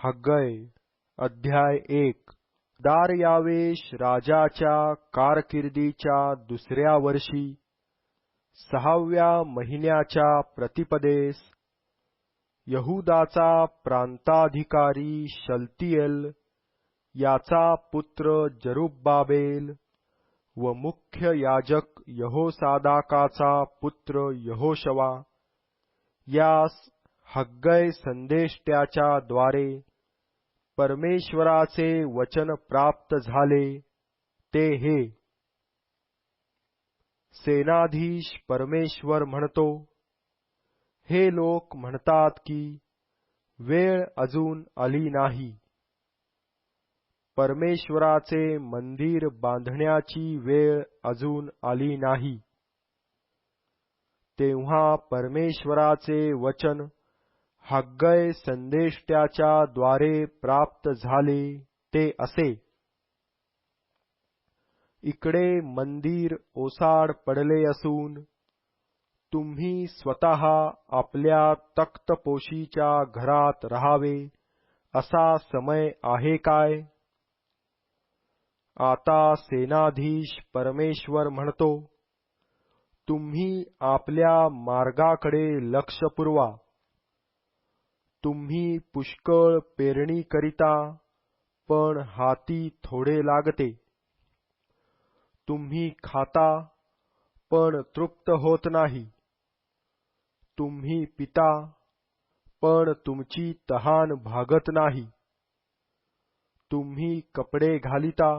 हग्गय अध्याय एक. दारयावेश राजाच्या कारकिर्दीच्या दुसऱ्या वर्षी सहाव्या महिन्याच्या प्रतिपदेस यहूदाचा प्रांताधिकारी शल्तियल याचा पुत्र जरुब्बाबेल व मुख्य याजक यहोसादाकाचा पुत्र यहोशवा यास हग्गय संदेष्ट्याच्या द्वारे परमेश्वराचे वचन प्राप्त झाले ते हे. सेनाधीश परमेश्वर म्हणतो हे लोक म्हणतात की वेळ अजून आली नाही. परमेश्वराचे मंदिर बांधण्याची वेळ अजून आली नाही. तेव्हा परमेश्वराचे वचन हग्गय संदेष्ट्याच्या द्वारे प्राप्त झाले ते असे. इकडे मंदिर ओसाड पडले असून तुम्ही स्वतः आपल्या तक्तपोशीच्या घरात राहावे असा समय आहे काय? आता सेनाधीश परमेश्वर म्हणतो तुम्ही आपल्या मार्गाकडे लक्ष पुरवा. तुम्ही पुष्कळ पेरणी करिता पण हाती थोडे लागते. तुम्ही खाता पण तृप्त होत नाही. तुम्ही पिता पण तुमची तहान भागत नाही. तुम्ही कपडे घालिता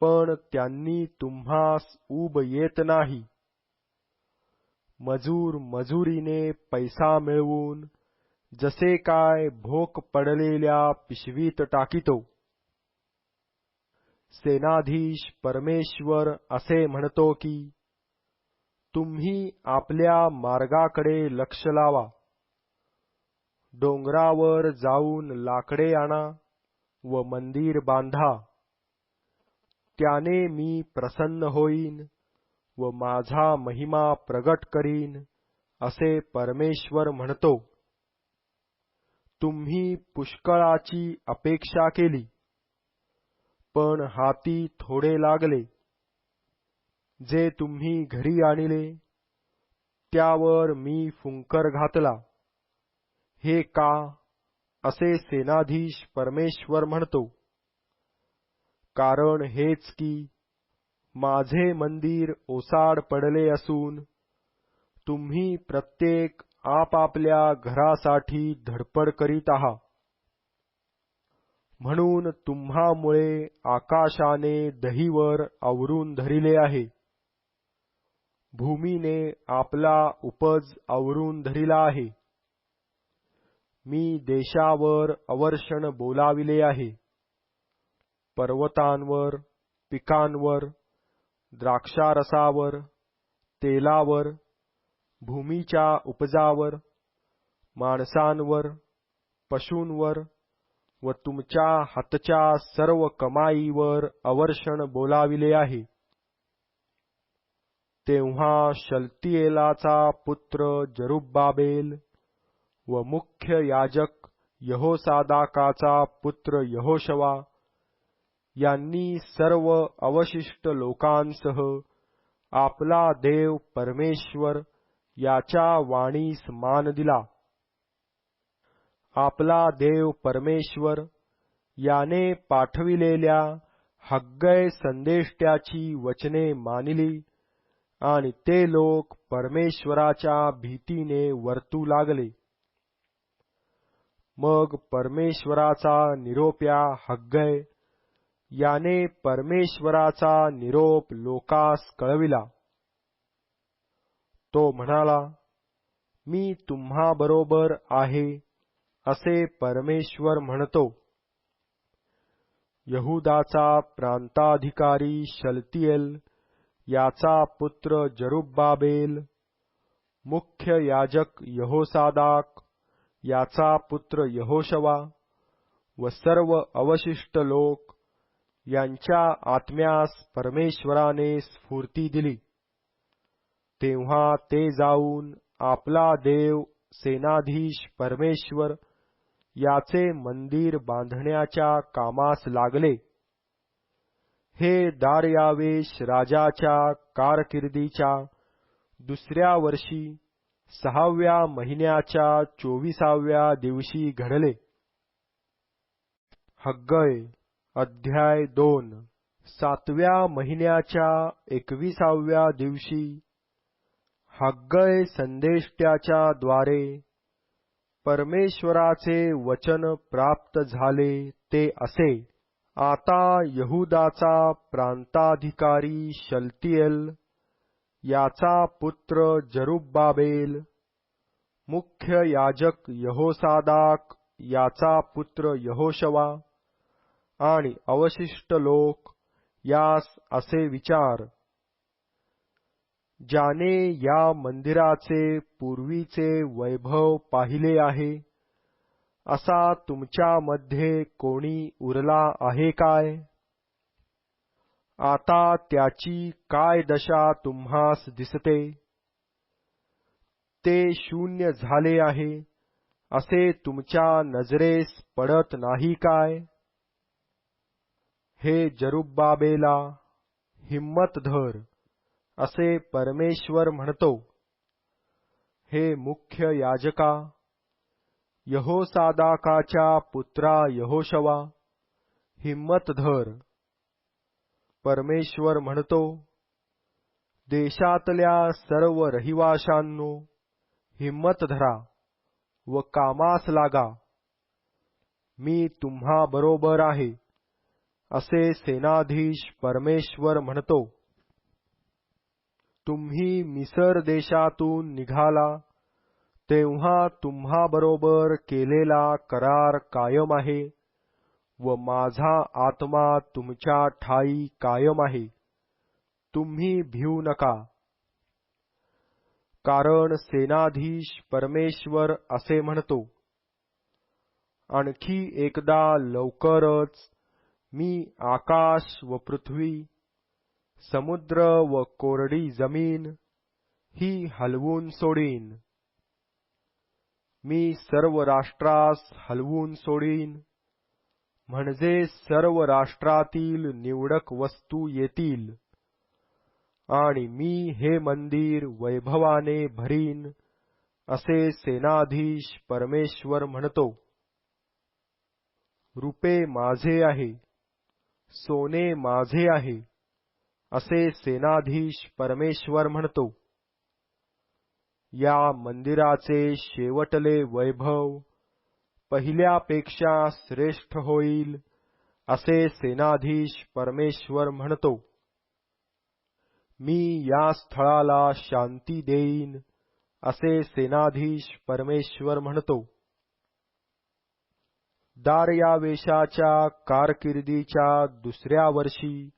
पण त्यांनी तुम्हास ऊब येत नाही. मजूर मजुरीने पैसा मिळवून जसे काय भोक पडलेल्या पिशवीत टाकितो. सेनाधीश परमेश्वर असे म्हणतो की तुम्ही आपल्या मार्गाकडे लक्ष लावा. डोंगरावर जाऊन लाकडे आणा व मंदिर बांधा. त्याने मी प्रसन्न होईन व माझा महिमा प्रगट करीन असे परमेश्वर म्हणतो. तुम्ही पुष्कळाची अपेक्षा केली. पण हाती थोडे लागले. जे तुम्ही घरी आणले त्यावर मी फुंकर घातला. हे का? असे सेनाधीश परमेश्वर म्हणतो. कारण हेच की माझे मंदिर ओसाड पडले असून तुम्ही प्रत्येक आपापल्या घरासाठी धडपड करीत आहात म्हणून तुम्हामुळे आकाशाने दहीवर आवरून धरिले आहे. भूमीने आपला उपज आवरून धरिला आहे. मी देशावर अवर्षण बोलाविले आहे. पर्वतांवर पिकांवर द्राक्षारसावर तेलावर भूमीच्या उपजावर माणसांवर पशूंवर व तुमच्या हातच्या सर्व कमाईवर अवर्षण बोलाविले आहे. तेव्हा शलतिएलाचा पुत्र जरुब्बाबेल व मुख्य याजक यहोसादाकाचा पुत्र यहोशवा यांनी सर्व अवशिष्ट लोकांसह आपला देव परमेश्वर याच्या वाणीस मान दिला. आपला देव परमेश्वर याने पाठविलेल्या हग्गय संदेष्ट्याची वचने मानिली आणि ते लोक परमेश्वराच्या भीतीने वर्तू लागले. मग परमेश्वराचा निरोप्या हग्गय याने परमेश्वराचा निरोप लोकास कळविला. तो म्हणाला मी तुम्हाबरोबर आहे असे परमेश्वर म्हणतो. यहुदाचा प्रांताधिकारी शलतिएल याचा पुत्र जरुब्बाबेल मुख्य याजक यहोसादाक याचा पुत्र यहोशवा व सर्व अवशिष्ट लोक यांच्या आत्म्यास परमेश्वराने स्फूर्ती दिली. तेव्हा ते जाऊन आपला देव सेनाधीश परमेश्वर याचे मंदिर बांधण्याच्या कामास लागले. हे दार्यावेश राजाच्या कारकिर्दीच्या दुसऱ्या वर्षी सहाव्या महिन्याच्या चोविसाव्या दिवशी घडले. हग्गय अध्याय दोन. सातव्या महिन्याच्या एकविसाव्या दिवशी हग्गय संदेष्ट्याच्या द्वारे परमेश्वराचे वचन प्राप्त झाले ते असे. आता यहुदाचा प्रांताधिकारी शल्तियल याचा पुत्र जरुब्बाबेल मुख्य याजक यहोसादाक याचा पुत्र यहोशवा आणि अवशिष्ट लोक यास असे विचार. ज्याने या मंदिराचे पूर्वीचे वैभव पाहिले आहे. असा तुमच्यामध्ये कोणी उरला आहे काय? आता त्याची काय दशा तुम्हास दिसते? ते शून्य झाले आहे. असे तुमच्या नजरेस पडत नाही काय? हे जरुब्बाबेला हिम्मत धर असे परमेश्वर म्हणतो हे मुख्य याजका यहोसादाकाच्या पुत्रा यहोशवा हिम्मत धर. परमेश्वर म्हणतो देशातल्या सर्व रहिवाशांनो हिम्मत धरा व कामास लागा. मी तुम्हा बरोबर आहे असे सेनाधीश परमेश्वर म्हणतो. तुम्ही मिसर देशातून निघाला तेव्हा तुम्हाबरोबर केलेला करार कायम आहे व माझा आत्मा तुमच्या ठाई कायम आहे. तुम्ही भिऊ नका. कारण सेनाधीश परमेश्वर असे म्हणतो आणखी एकदा लवकरच मी आकाश व पृथ्वी समुद्र व कोरडी जमीन ही हलवून सोडीन. मी सर्व राष्ट्रास हलवून सोडीन. म्हणजे सर्व राष्ट्रातील निवडक वस्तू येतील. आणि मी हे मंदिर वैभवाने भरीन असे सेनाधीश परमेश्वर म्हणतो. रुपे माझे आहे सोने माझे आहे. असे सेनाधीश परमेश्वर म्हणतो. या मंदिराचे शेवटले वैभव पहिल्यापेक्षा श्रेष्ठ होईल असे सेनाधीश परमेश्वर म्हणतो. मी या स्थळाला शांती देईन असे सेनाधीश परमेश्वर म्हणतो. दार्यावेशाच्या कारकिर्दीच्या दुसऱ्या वर्षी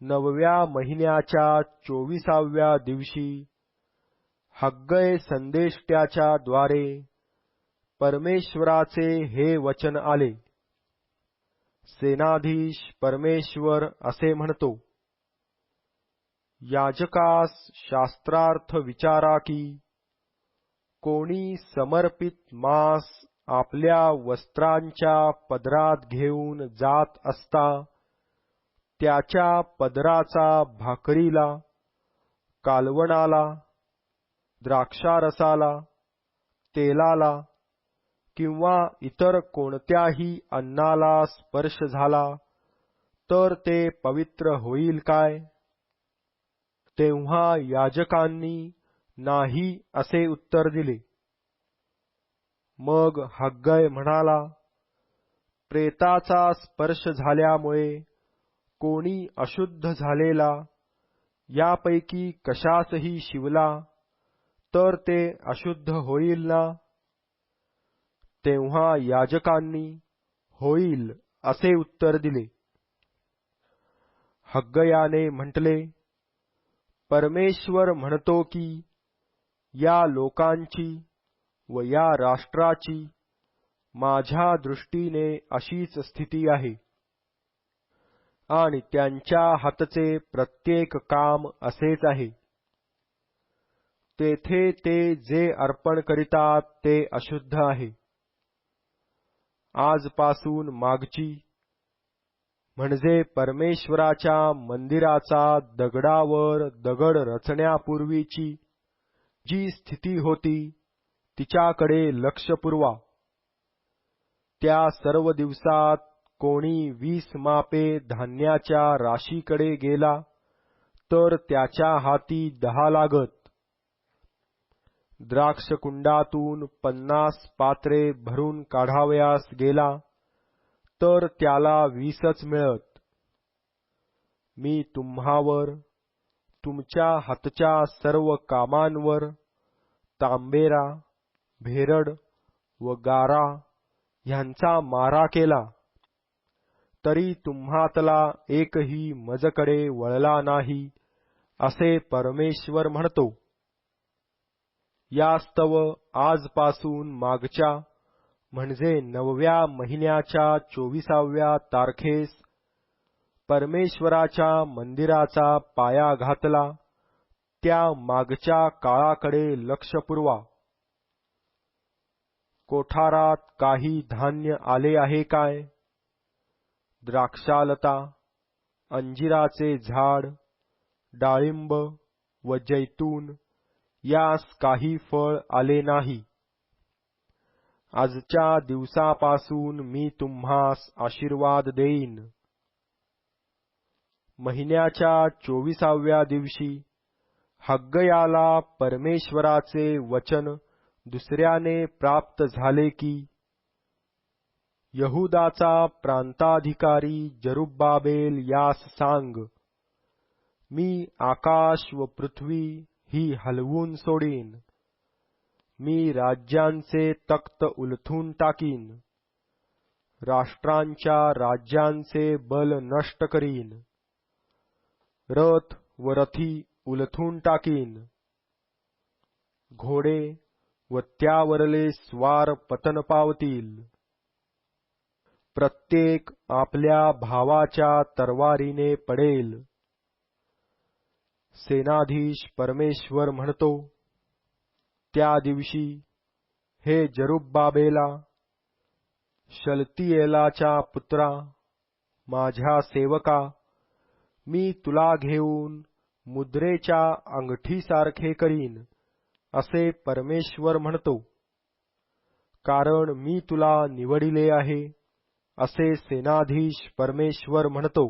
नवव्या महिन्याच्या चोविसाव्या दिवशी हग्गय संदेष्ट्याच्या द्वारे परमेश्वराचे हे वचन आले. सेनाधीश परमेश्वर असे म्हणतो याजकास शास्त्रार्थ विचारा की कोणी समर्पित मांस आपल्या वस्त्रांच्या पदरात घेऊन जात असता त्याच्या पदराचा भाकरीला कालवणाला द्राक्षारसाला तेलाला किंवा इतर कोणत्याही अन्नाला स्पर्श झाला तर ते पवित्र होईल काय? तेव्हा याजकांनी नाही असे उत्तर दिले. मग हग्गय म्हणाला प्रेताचा स्पर्श झाल्यामुळे कोणी अशुद्ध झालेला यापैकी कशासही शिवला तर ते अशुद्ध होईल ना? तेव्हा याजकांनी होईल असे उत्तर दिले. हग्गयाने म्हटले परमेश्वर म्हणतो की या लोकांची व या राष्ट्राची माझ्या दृष्टीने अशीच स्थिती आहे. आणि त्यांच्या हातचे प्रत्येक काम असेच आहे. तेथे ते जे अर्पण करीतात ते अशुद्ध आहे. आजपासून मागची म्हणजे परमेश्वराच्या मंदिराचा दगडावर दगड रचण्यापूर्वीची जी स्थिती होती तिच्याकडे लक्ष पुरवा. त्या सर्व दिवसात कोणी वीस मापे धान्याच्या राशीकडे गेला तर त्याच्या हाती दहा लागत. द्राक्षकुंडातून पन्नास पात्रे भरून काढावयास गेला तर त्याला वीसच मिळत. मी तुम्हावर तुमच्या हातच्या सर्व कामांवर तांबेरा भेरड व गारा ह्यांचा मारा केला. तरी तुम्हातला एकही मजकडे वळला नाही असे परमेश्वर म्हणतो. यास्तव आजपासून मागच्या म्हणजे नवव्या महिन्याच्या चोविसाव्या तारखेस परमेश्वराच्या मंदिराचा पाया घातला त्या मागच्या काळाकडे लक्ष पुरवा. कोठारात काही धान्य आले आहे काय? द्राक्षालता अंजिराचे झाड डाळिंब व जैतून यास काही फळ आले नाही. आजच्या दिवसापासून मी तुम्हास आशीर्वाद देईन. महिन्याच्या चोविसाव्या दिवशी हग्गयाला परमेश्वराचे वचन दुसऱ्याने प्राप्त झाले की यहुदाचा प्रांताधिकारी जरुब्बाबेल यास सांग मी आकाश व पृथ्वी ही हलवून सोडीन मी राज्यांचे तख्त उलथून टाकीन राष्ट्रांच्या राज्यांचे बल नष्ट करीन रथ व रथी उलथून टाकीन घोडे व त्यावरले स्वार पतन पावतील. प्रत्येक आपल्या भावाच्या तरवारीने पडेल. सेनाधीश परमेश्वर म्हणतो त्या दिवशी हे जरुब्बाबेला शलतियेलाच्या पुत्रा माझ्या सेवका मी तुला घेऊन मुद्रेच्या अंगठीसारखे करीन असे परमेश्वर म्हणतो. कारण मी तुला निवडिले आहे. असे सेनाधीश परमेश्वर म्हणतो.